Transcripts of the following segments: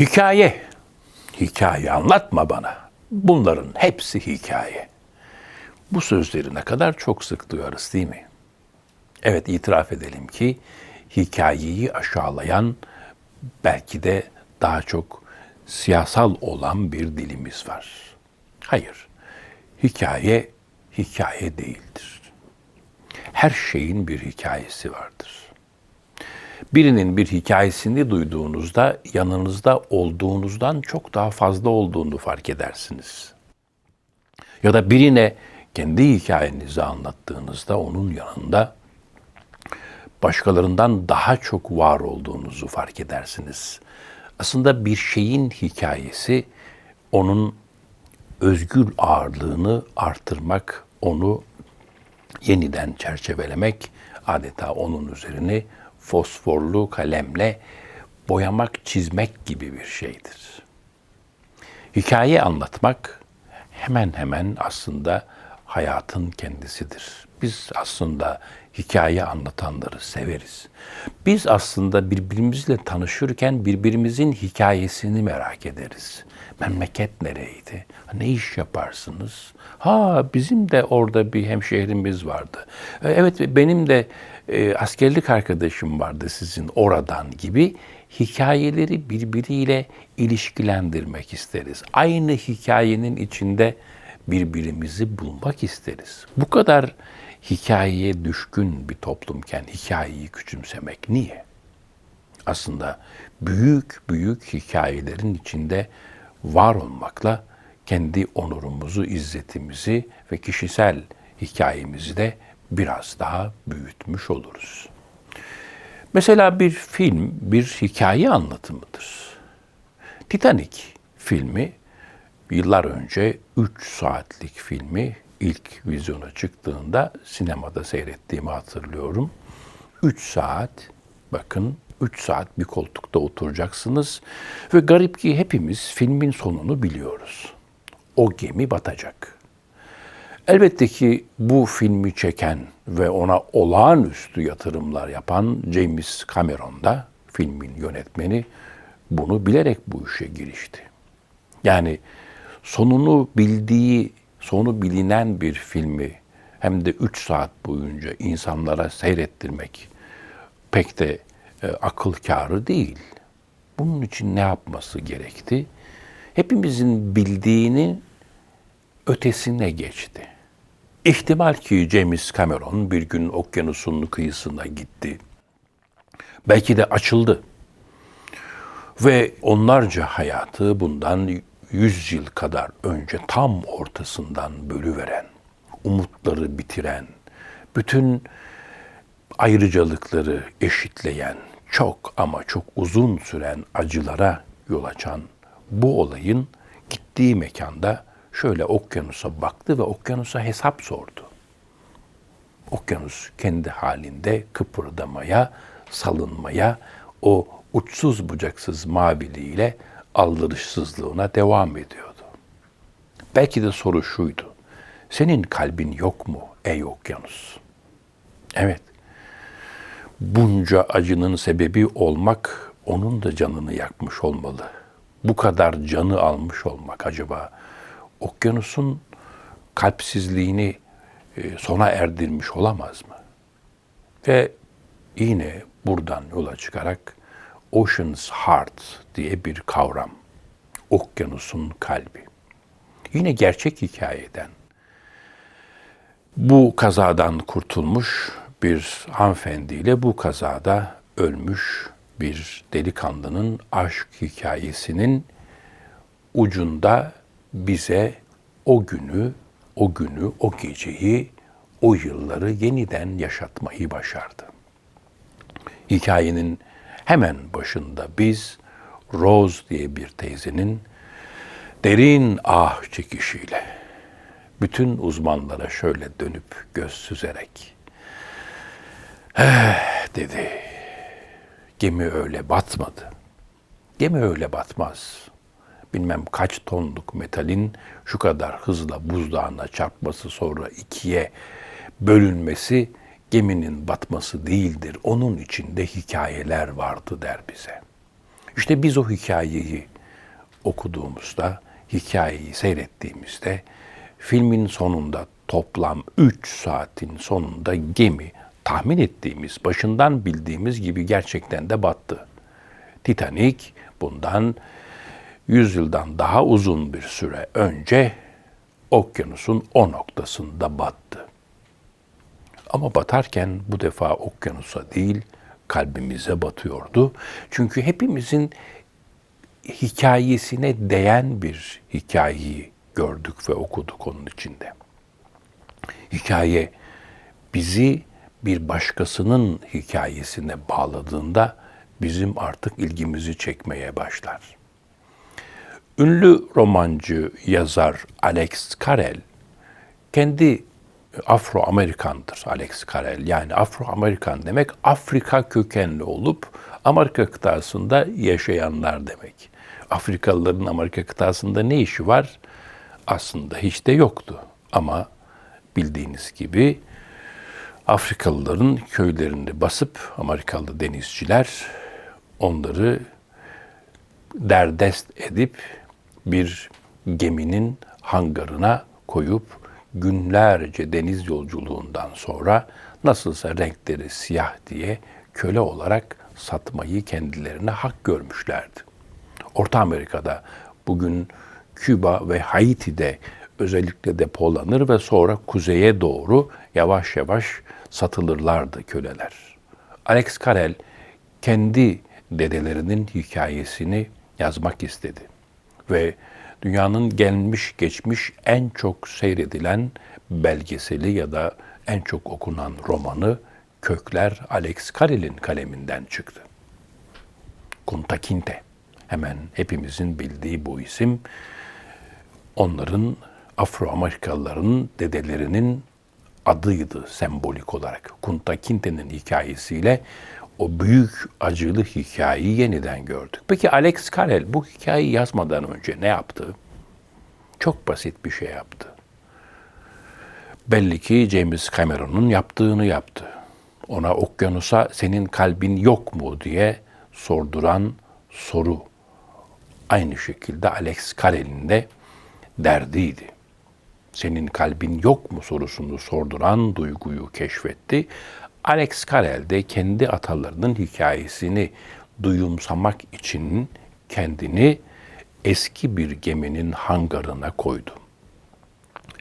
Hikaye. Hikaye anlatma bana. Bunların hepsi hikaye. Bu sözleri ne kadar çok sık duyarız değil mi? Evet itiraf edelim ki hikayeyi aşağılayan belki de daha çok siyasal olan bir dilimiz var. Hayır. Hikaye hikaye değildir. Her şeyin bir hikayesi vardır. Birinin bir hikayesini duyduğunuzda yanınızda olduğunuzdan çok daha fazla olduğunu fark edersiniz. Ya da birine kendi hikayenizi anlattığınızda onun yanında başkalarından daha çok var olduğunuzu fark edersiniz. Aslında bir şeyin hikayesi onun özgür ağırlığını artırmak, onu yeniden çerçevelemek, adeta onun üzerini fosforlu kalemle boyamak, çizmek gibi bir şeydir. Hikaye anlatmak hemen hemen aslında hayatın kendisidir. Biz aslında hikaye anlatanları severiz. Biz aslında birbirimizle tanışırken birbirimizin hikayesini merak ederiz. Memleket nereydi? Ne iş yaparsınız? Ha bizim de orada bir hemşehrimiz vardı. E, Evet benim de e, askerlik arkadaşım vardı sizin oradan gibi hikayeleri birbiriyle ilişkilendirmek isteriz. Aynı hikayenin içinde birbirimizi bulmak isteriz. Bu kadar hikayeye düşkün bir toplumken hikayeyi küçümsemek niye? Aslında büyük büyük hikayelerin içinde var olmakla kendi onurumuzu, izzetimizi ve kişisel hikayemizi de biraz daha büyütmüş oluruz. Mesela bir film bir hikaye anlatımıdır. Titanic filmi yıllar önce 3 saatlik filmi ilk vizyona çıktığında sinemada seyrettiğimi hatırlıyorum. 3 saat bakın 3 saat bir koltukta oturacaksınız ve garip ki hepimiz filmin sonunu biliyoruz. O gemi batacak. Elbette ki bu filmi çeken ve ona olağanüstü yatırımlar yapan James Cameron da filmin yönetmeni bunu bilerek bu işe girişti. Yani sonunu bildiği, sonu bilinen bir filmi hem de 3 saat boyunca insanlara seyrettirmek pek de e, akıl kârı değil. Bunun için ne yapması gerekti? Hepimizin bildiğini ötesine geçti. İhtimal ki James Cameron bir gün okyanusun kıyısına gitti. Belki de açıldı. Ve onlarca hayatı bundan 100 yıl kadar önce tam ortasından bölüveren, umutları bitiren, bütün ayrıcalıkları eşitleyen, çok ama çok uzun süren acılara yol açan bu olayın gittiği mekanda şöyle okyanusa baktı ve okyanusa hesap sordu. Okyanus kendi halinde kıpırdamaya, salınmaya, o uçsuz bucaksız maviliğiyle aldırışsızlığına devam ediyordu. Belki de soru şuydu. Senin kalbin yok mu ey okyanus? Evet. Bunca acının sebebi olmak onun da canını yakmış olmalı. Bu kadar canı almış olmak acaba okyanusun kalpsizliğini e, sona erdirmiş olamaz mı? Ve yine buradan yola çıkarak Ocean's Heart diye bir kavram. Okyanusun kalbi. Yine gerçek hikayeden. Bu kazadan kurtulmuş bir hanımefendiyle bu kazada ölmüş bir delikanlının aşk hikayesinin ucunda bize o günü, o günü, o geceyi, o yılları yeniden yaşatmayı başardı. Hikayenin hemen başında biz Rose diye bir teyzenin derin ah çekişiyle bütün uzmanlara şöyle dönüp göz süzerek eh dedi. Gemi öyle batmadı. Gemi öyle batmaz. Bilmem kaç tonluk metalin şu kadar hızla buzdağına çarpması sonra ikiye bölünmesi geminin batması değildir. Onun içinde hikayeler vardı der bize. İşte biz o hikayeyi okuduğumuzda, hikayeyi seyrettiğimizde filmin sonunda toplam 3 saatin sonunda gemi tahmin ettiğimiz, başından bildiğimiz gibi gerçekten de battı. Titanic bundan 100 yıldan daha uzun bir süre önce okyanusun o noktasında battı. Ama batarken bu defa okyanusa değil kalbimize batıyordu. Çünkü hepimizin hikayesine değen bir hikayeyi gördük ve okuduk onun içinde. Hikaye bizi bir başkasının hikayesine bağladığında bizim artık ilgimizi çekmeye başlar. Ünlü romancı, yazar Alex Carrel kendi Afro-Amerikandır Alex Carrel. Yani Afro-Amerikan demek Afrika kökenli olup Amerika kıtasında yaşayanlar demek. Afrikalıların Amerika kıtasında ne işi var? Aslında hiç de yoktu. Ama bildiğiniz gibi Afrikalıların köylerini basıp Amerikalı denizciler onları derdest edip bir geminin hangarına koyup günlerce deniz yolculuğundan sonra nasılsa renkleri siyah diye köle olarak satmayı kendilerine hak görmüşlerdi. Orta Amerika'da bugün Küba ve Haiti'de özellikle depolanır ve sonra kuzeye doğru yavaş yavaş satılırlardı köleler. Alex Carrel kendi dedelerinin hikayesini yazmak istedi ve dünyanın gelmiş geçmiş en çok seyredilen belgeseli ya da en çok okunan romanı Kökler Alex Carrel'in kaleminden çıktı. Kunta Kinte. Hemen hepimizin bildiği bu isim. Onların Afro-Amerikalıların dedelerinin adıydı sembolik olarak. Kunta Kinte'nin hikayesiyle o büyük acılı hikayeyi yeniden gördük. Peki Alex Carrel bu hikayeyi yazmadan önce ne yaptı? Çok basit bir şey yaptı. Belli ki James Cameron'un yaptığını yaptı. Ona okyanusa senin kalbin yok mu diye sorduran soru. Aynı şekilde Alex Carrel'in de derdiydi. Senin kalbin yok mu sorusunu sorduran duyguyu keşfetti. Alex Carrel de kendi atalarının hikayesini duyumsamak için kendini eski bir geminin hangarına koydu.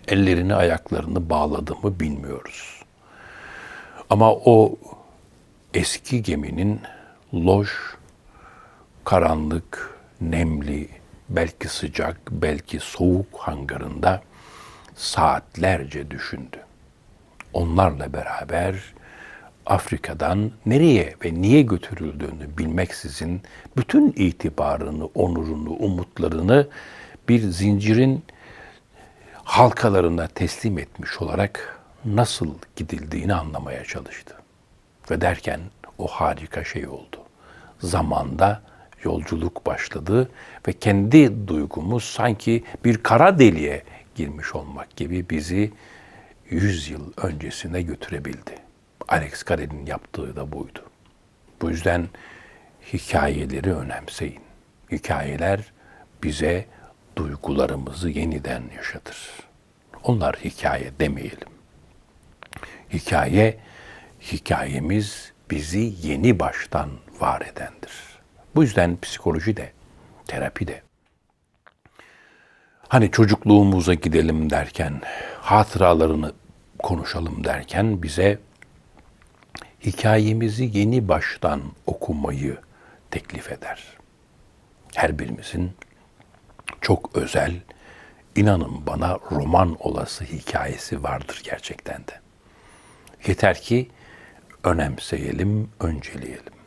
Ellerini ayaklarını bağladı mı bilmiyoruz. Ama o eski geminin loş, karanlık, nemli, belki sıcak, belki soğuk hangarında saatlerce düşündü. Onlarla beraber Afrika'dan nereye ve niye götürüldüğünü bilmeksizin bütün itibarını, onurunu, umutlarını bir zincirin halkalarına teslim etmiş olarak nasıl gidildiğini anlamaya çalıştı. Ve derken o harika şey oldu. Zamanda yolculuk başladı ve kendi duygumuz sanki bir kara deliğe girmiş olmak gibi bizi 100 yıl öncesine götürebildi. Alex Carrel'in yaptığı da buydu. Bu yüzden hikayeleri önemseyin. Hikayeler bize duygularımızı yeniden yaşatır. Onlar hikaye demeyelim. Hikaye, hikayemiz bizi yeni baştan var edendir. Bu yüzden psikoloji de, terapi de. Hani çocukluğumuza gidelim derken, hatıralarını konuşalım derken bize hikayemizi yeni baştan okumayı teklif eder. Her birimizin çok özel, inanın bana roman olası hikayesi vardır gerçekten de. Yeter ki önemseyelim, önceleyelim.